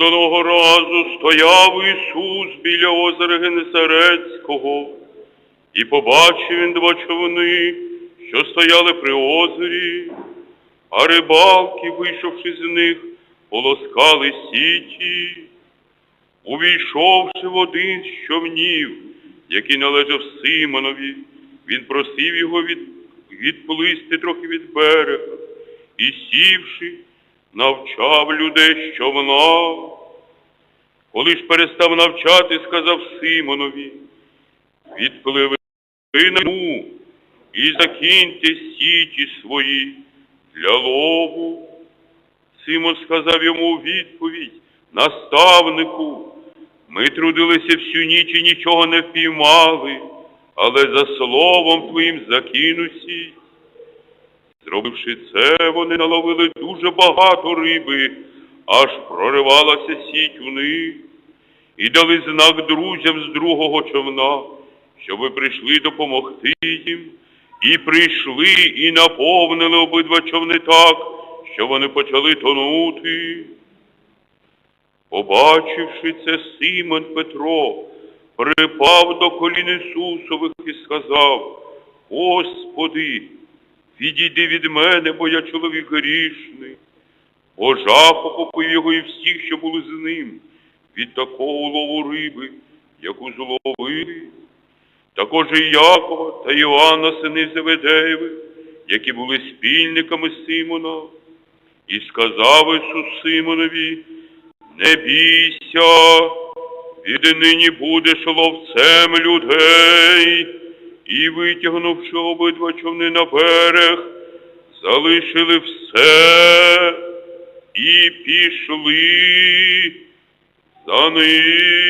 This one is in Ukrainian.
Одного разу стояв Ісус біля озера Генесарецького, і побачив він два човни, що стояли при озері, а рибалки, вийшовши з них, полоскали сіті. Увійшовши в один з човнів, який належав Симонові, він просив його від, відплисти трохи від берега і, сівши, навчав людей з човна. Коли ж перестав навчати, сказав Симонові, відпливи на ньому і закиньте сіті свої для лову. Симон сказав йому у відповідь, наставнику, ми трудилися всю ніч і нічого не впіймали, але за словом твоїм закину сіть. Зробивши це, вони наловили дуже багато риби, аж проривалася сіть у них, і дали знак друзям з другого човна, щоби прийшли допомогти їм, і прийшли і наповнили обидва човни так, що вони почали тонути. Побачивши це, Симон Петро припав до колін Ісусових і сказав, Господи, відійди від мене, бо я чоловік грішний. Бо жах охопив його і всіх, що були з ним, від такого лову риби, яку зловили. Також і Якова та Іоанна, сини Зеведеєви, які були спільниками Симона. І сказав Ісус Симонові, не бійся, віднині будеш ловцем людей. І витягнувши обидва човни на берег, залишили все і пішли за ним.